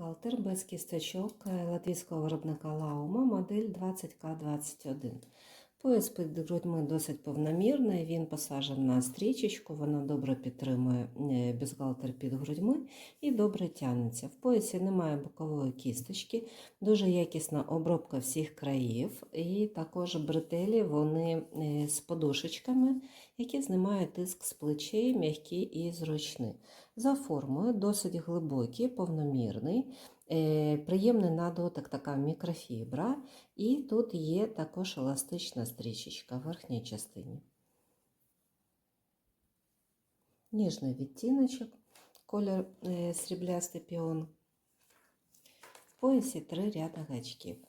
Галтер без кісточок латвійського виробника Лаума, модель 20К21. Пояс під грудьми досить повномірний, він посаджений на стрічечку, вона добре підтримує е, бюстгальтер під грудьми і добре тягнеться. В поясі немає бокової кісточки, дуже якісна обробка всіх країв, і також бретелі вони е, з подушечками, які знімають тиск з плечей, м'які і зручні. За формою досить глибокий, повномірний, приємний на дотик така мікрофібра, і тут є також еластична стрічечка в верхній частині. Ніжний відтіночок, колір е, сріблястий піон. В поясі три ряда гачків.